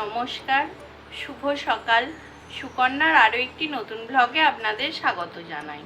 নমস্কার, শুভ সকাল। সুকন্যার আরও একটি নতুন ব্লগে আপনাদের স্বাগত জানাই।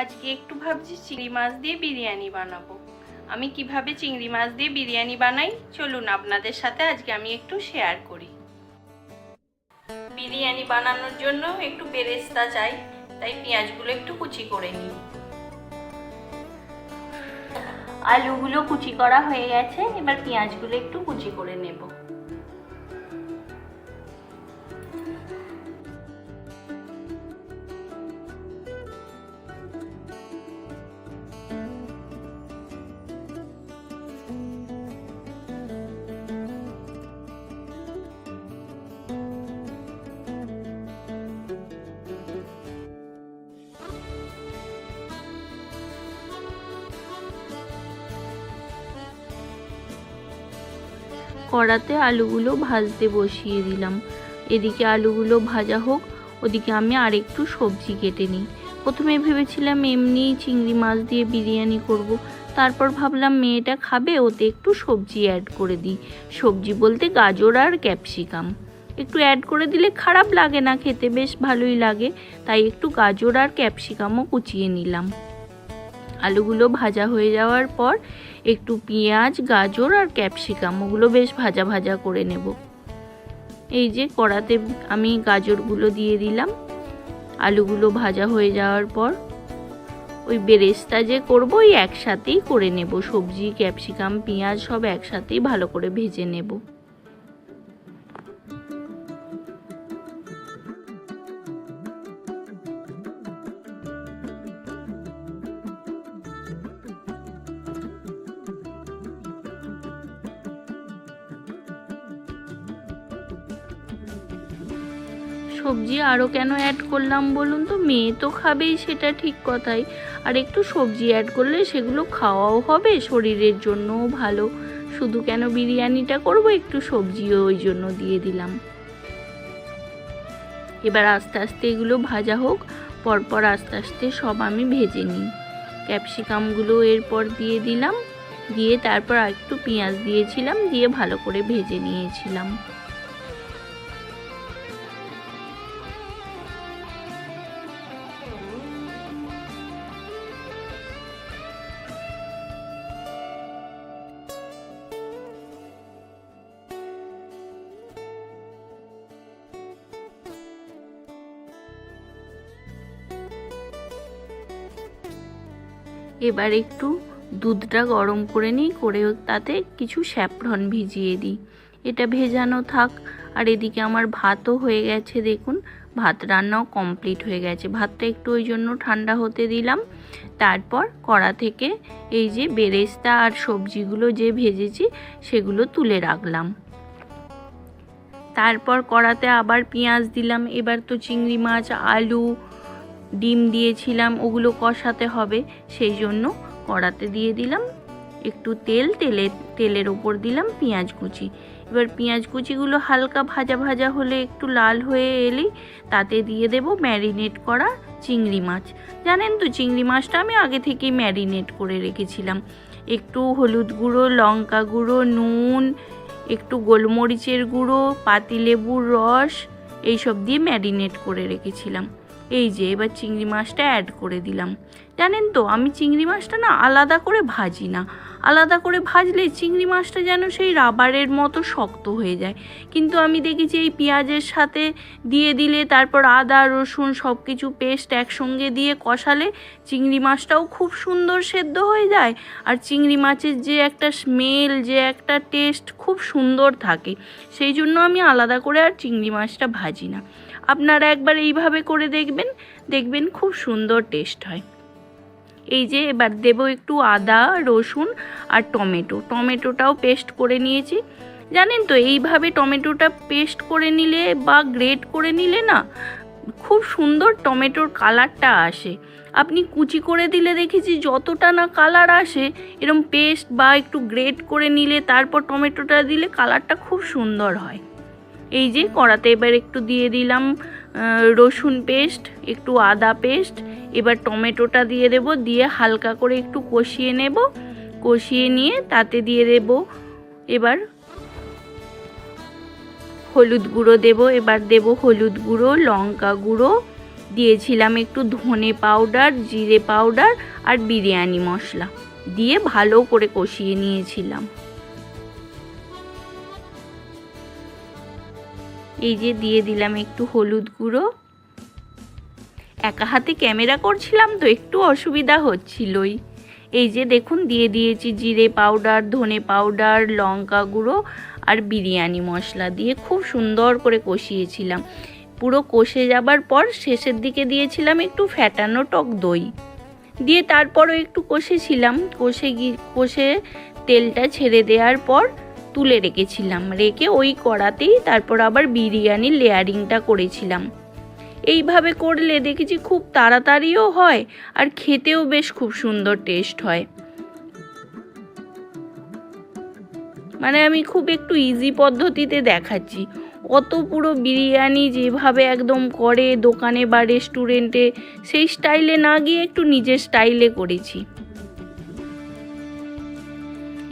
আজকে একটু ভাবছি চিংড়ি মাছ দিয়ে বিরিয়ানি বানাবো। আমি কীভাবে চিংড়ি মাছ দিয়ে বিরিয়ানি বানাই? চলুন আপনাদের সাথে আজকে আমি একটু শেয়ার করি। বিরিয়ানি বানানোর জন্য একটু বেরেস্তা চাই, তাই পেঁয়াজগুলো একটু কুচি করে নিই। আলুগুলো কুচি করা হয়ে গেছে এবার পেঁয়াজগুলো একটু কুচি করে নেব। কড়াতে আলুগুলো ভাজতে বসিয়ে দিলাম। এদিকে আলুগুলো ভাজা হোক, ওদিকে আমি আরেকটু সবজি কেটে নিই। প্রথমে ভেবেছিলাম এমনি চিংড়ি মাছ দিয়ে বিরিয়ানি করব। তারপর ভাবলাম মেয়েটা খাবে, ওতে একটু সবজি অ্যাড করে দিই। সবজি বলতে গাজর আর ক্যাপসিকাম। একটু অ্যাড করে দিলে খারাপ লাগে না খেতে, বেশ ভালোই লাগে। তাই একটু গাজর আর ক্যাপসিকামও কুচিয়ে নিলাম। আলুগুলো ভাজা হয়ে যাওয়ার পর একটু পেঁয়াজ, গাজর আর ক্যাপসিকাম, ওগুলো বেশ ভাজা ভাজা করে নেব। এই যে কড়াতে আমি গাজরগুলো দিয়ে দিলাম। আলুগুলো ভাজা হয়ে যাওয়ার পর ওই বেরেস্তা যে করব, ওই একসাথেই করে নেব। সবজি, ক্যাপসিকাম, পেঁয়াজ সব একসাথেই ভালো করে ভেজে নেব। সবজি আরও কেন অ্যাড করলাম বলুন তো? মেয়ে তো খাবেই, সেটা ঠিক কথাই। আর একটু সবজি অ্যাড করলে সেগুলো খাওয়াও হবে, শরীরের জন্যও ভালো। শুধু কেন বিরিয়ানিটা করব, একটু সবজিও ওই জন্য দিয়ে দিলাম। এবার আস্তে আস্তে এগুলো ভাজা হোক, পরপর আস্তে আস্তে সব আমি ভেজে নিই। ক্যাপসিকামগুলো এরপর দিয়ে দিলাম। দিয়ে তারপর একটু পেঁয়াজ দিয়েছিলাম, দিয়ে ভালো করে ভেজে নিয়েছিলাম। এবার একটু দুধটা গরম করে নিই, করে তাতে কিছু স্যাফরন ভিজিয়ে দিই। এটা ভেজানো থাক। আর এদিকে আমার ভাতও হয়ে গেছে, দেখুন। ভাত রান্নাও কমপ্লিট হয়ে গেছে। ভাতটা একটু ওই জন্য ঠান্ডা হতে দিলাম। তারপর কড়া থেকে এই যে বেরেস্তা আর সবজিগুলো যে ভেজেছি, সেগুলো তুলে রাখলাম। তারপর কড়াতে আবার পেঁয়াজ দিলাম। এবার তো চিংড়ি মাছ, আলু ডিম দিয়েছিলাম, ওগুলো কষাতে হবে, সেই জন্য কড়াতে দিয়ে দিলাম একটু তেল, তেলে, তেলের ওপর দিলাম পেঁয়াজ কুচি। এবার পেঁয়াজ কুচিগুলো হালকা ভাজা ভাজা হলে একটু লাল হয়ে এলেই তাতে দিয়ে দেব ম্যারিনেট করা চিংড়ি মাছ। জানেন তো, চিংড়ি মাছটা আমি আগে থেকেই ম্যারিনেট করে রেখেছিলাম। একটু হলুদ গুঁড়ো, লঙ্কা গুঁড়ো, নুন, একটু গোলমরিচের গুঁড়ো, পাতিলেবুর রস, এইসব দিয়ে ম্যারিনেট করে রেখেছিলাম। এই যে, এবার চিংড়ি মাছটা অ্যাড করে দিলাম। জানেন তো, আমি চিংড়ি মাছটা না আলাদা করে ভাজি না। আলাদা করে ভাজলে চিংড়ি মাছটা যেন সেই রাবারের মতো শক্ত হয়ে যায়। কিন্তু আমি দেখেছি এই পেঁয়াজের সাথে দিয়ে দিলে, তারপর আদা, রসুন সব কিছু পেস্ট একসঙ্গে দিয়ে কষালে চিংড়ি মাছটাও খুব সুন্দর সেদ্ধ হয়ে যায়। আর চিংড়ি মাছের যে একটা স্মেল যে একটা টেস্ট খুব সুন্দর থাকে। সেই জন্য আমি আলাদা করে আর চিংড়ি মাছটা ভাজি না। আপনারা একবার এইভাবে করে দেখবেন দেখবেন খুব সুন্দর টেস্ট হয়। এই যে এবার দেব একটু আদা, রসুন আর টমেটো। টমেটোটাও পেস্ট করে নিয়েছি। জানেন তো, এইভাবে টমেটোটা পেস্ট করে নিলে বা গ্রেট করে নিলে না, খুব সুন্দর টমেটোর কালারটা আসে। আপনি কুচি করে দিলে দেখেছি যতটা না কালার আসে, এরম পেস্ট বা একটু গ্রেট করে নিলে, তারপর টমেটোটা দিলে কালারটা খুব সুন্দর হয়। এই যে কড়াতে এবার একটু দিয়ে দিলাম রসুন পেস্ট, একটু আদা পেস্ট, এবার টমেটোটা দিয়ে দেব, দিয়ে হালকা করে একটু কষিয়ে নেব, কষিয়ে নিয়ে তাতে দিয়ে দেব। এবার হলুদ গুঁড়ো দেব, এবার দেব হলুদ গুঁড়ো, লঙ্কা গুঁড়ো, দিয়েছিলাম একটু ধনে পাউডার, জিরে পাউডার আর বিরিয়ানি মশলা, দিয়ে ভালো করে কষিয়ে নিয়েছিলাম। এই যে দিয়ে দিলাম একটু হলুদ গুঁড়ো। একা হাতে ক্যামেরা করছিলাম তো একটু অসুবিধা হচ্ছিলই। এই যে দেখুন, দিয়ে দিয়েছি জিরে পাউডার, ধনে পাউডার, লঙ্কা গুঁড়ো আর বিরিয়ানি মশলা দিয়ে খুব সুন্দর করে কষিয়েছিলাম। পুরো কষে যাবার পর শেষের দিকে দিয়েছিলাম একটু ফ্যাটানো টক দই। দিয়ে তারপরও একটু কষেছিলাম। কষে গিয়ে কষে তেলটা ছেড়ে দেওয়ার পর তুলে রেখেছিলাম। রেখে ওই কড়াতেই তারপর আবার বিরিয়ানির লেয়ারিংটা করেছিলাম। এইভাবে করলে দেখেছি খুব তাড়াতাড়িও হয় আর খেতেও বেশ খুব সুন্দর টেস্ট হয়। মানে আমি খুব একটু ইজি পদ্ধতিতে দেখাচ্ছি। অত পুরো বিরিয়ানি যেভাবে একদম করে দোকানে বা রেস্টুরেন্টে সেই স্টাইলে না গিয়ে একটু নিজের স্টাইলে করেছি।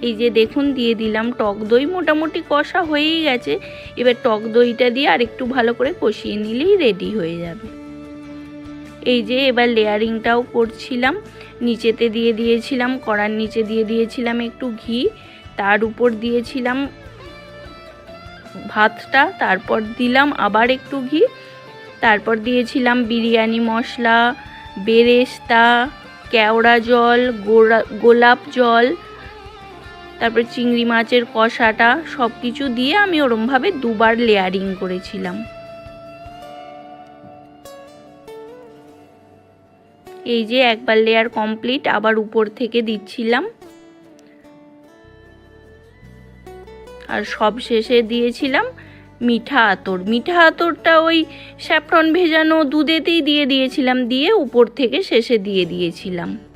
এই যে দেখুন, দিয়ে দিলাম টক দই। মোটামুটি কষা হয়েই গেছে। এবার টক দইটা দিয়ে আর একটু ভালো করে কষিয়ে নিলেই রেডি হয়ে যাবে। এই যে এবার লেয়ারিংটাও করছিলাম। নিচেতে দিয়ে দিয়েছিলাম, কড়ার নিচে দিয়ে দিয়েছিলাম একটু ঘি। তার উপর দিয়েছিলাম ভাতটা, তারপর দিলাম আবার একটু ঘি। তারপর দিয়েছিলাম বিরিয়ানি মশলা, বেরেস্তা, কেওড়া জল গোলাপ জল। তারপর চিংড়ি মাছের কষাটা সব কিছু দিয়ে আমি ওরমভাবে দুবার লেয়ারিং করেছিলাম। এই যে একবার লেয়ার কমপ্লিট, আবার উপর থেকে দিচ্ছিলাম। আর সব শেষে দিয়েছিলাম মিঠা আতর। মিঠা আতরটা ওই স্যাফরন ভেজানো দুধেতেই দিয়ে দিয়েছিলাম, দিয়ে উপর থেকে শেষে দিয়ে দিয়েছিলাম।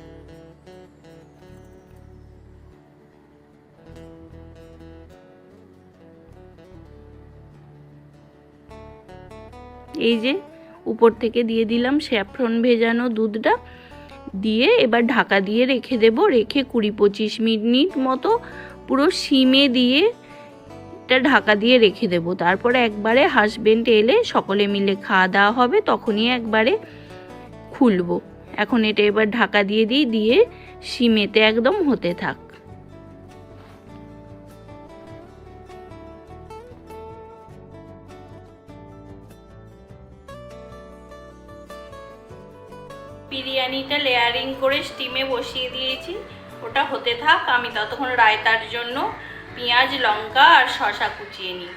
এই যে উপর থেকে দিয়ে দিলাম স্যাফরন ভেজানো দুধটা। দিয়ে এবার ঢাকা দিয়ে রেখে দেব, রেখে কুড়ি পঁচিশ মিনিট মতো পুরো সিমে দিয়ে এটা ঢাকা দিয়ে রেখে দেব। তারপরে একবারে হাজবেন্ড এলে সকলে মিলে খাওয়া দাওয়া হবে, তখনই একবারে খুলবো। এখন এটা এবার ঢাকা দিয়ে দিই, দিয়ে সিমেতে একদম হতে থাক। বিরিয়ানিটা লেয়ারিং করে স্টিমে বসিয়ে দিয়েছি। ওটা হতে থাক, আমি ততক্ষণ রায়তার জন্য পেঁয়াজ, লঙ্কা আর শশা কুচিয়ে নিই।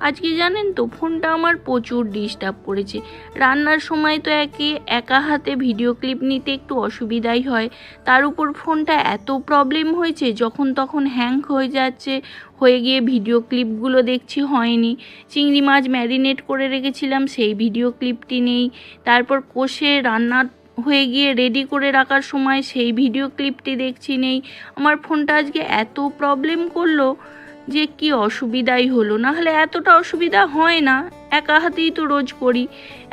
আজকে জানেন তো, ফোনটা আমার প্রচুর ডিস্টার্ব করেছে। রান্নার সময় তো একে একা হাতে ভিডিও ক্লিপ নিতে একটু অসুবিধাই হয়। তার উপর ফোনটা এত প্রবলেম হয়েছে, যখন তখন হ্যাং হয়ে যাচ্ছে, হয়ে গিয়ে ভিডিও ক্লিপগুলো দেখছি হয়নি। চিংড়ি মাছ ম্যারিনেট করে রেখেছিলাম, সেই ভিডিও ক্লিপটি নেই। তারপর কষে রান্না হয়ে গিয়ে রেডি করে রাখার সময় সেই ভিডিও ক্লিপটি দেখছি নেই। আমার ফোনটা আজকে এত প্রবলেম করল যে কি অসুবিধাই হলো না হলে এতটা অসুবিধা হয় না। একা হাতেই তো রোজ করি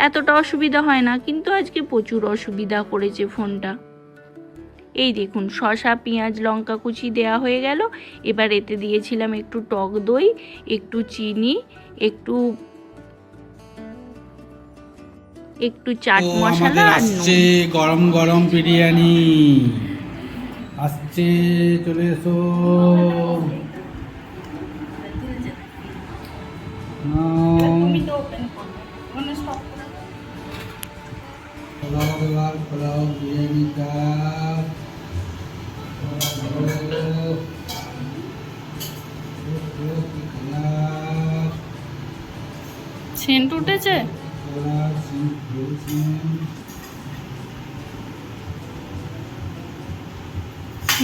এতটা অসুবিধা হয় না কিন্তু আজকে প্রচুর অসুবিধা করেছে ফোনটা। এই দেখুন শশা পেঁয়াজ লঙ্কা কুচি দেয়া হয়ে গেল। এবার এতে দিয়েছিলাম একটু টক দই একটু চিনি একটু একটু চাট মশলা আসছে গরম গরম বিরিয়ানি। আসছে চলে এসো নাও। পোলাও কালার। সেন্ট উঠেছে।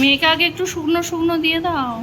মেয়েকে আগে একটু শুকনো শুকনো দিয়ে দাও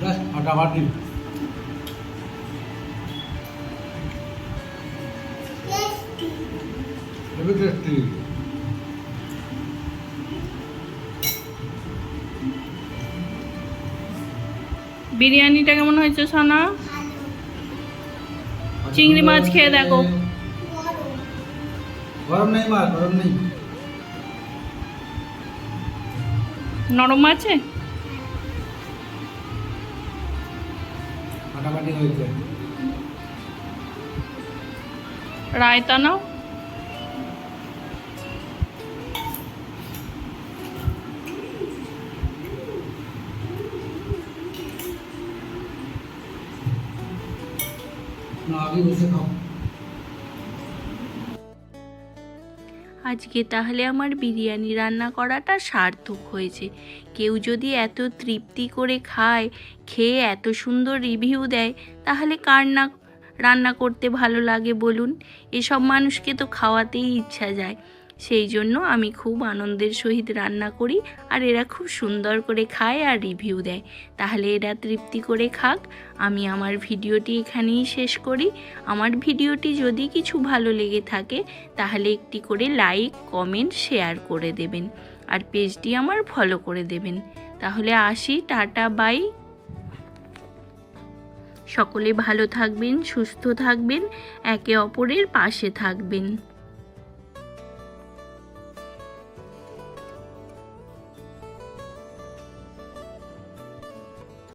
બસ આટા વાટી বিরিয়ানিটা কেমন হয়েছে সোনা? চিংড়ি মাছ খেয়ে দেখো। গরম নেই মা গরম নেই। নরম আছে? রায়তা নাও আগে বসে খাও। আজকে তাহলে আমার বিরিয়ানি রান্না করাটা সার্থক হয়েছে। কেউ যদি এত তৃপ্তি করে খায়, খেয়ে এত সুন্দর রিভিউ দেয়, তাহলে কার না রান্না করতে ভালো লাগে বলুন? এসব মানুষকে তো খাওয়াতেই ইচ্ছা যায়। সেই জন্য আমি খুব আনন্দের সহিত রান্না করি আর এরা খুব সুন্দর করে খায় আর রিভিউ দেয়। তাহলে এরা তৃপ্তি করে খাক। আমি আমার ভিডিওটি এখানেই শেষ করি। আমার ভিডিওটি যদি কিছু ভালো লেগে থাকে, তাহলে একটি করে লাইক কমেন্ট শেয়ার করে দেবেন। আর পেজটি আমার ফলো করে দেবেন। তাহলে আসি, টাটা বাই সকলে ভালো থাকবেন, সুস্থ থাকবেন, একে অপরের পাশে থাকবেন।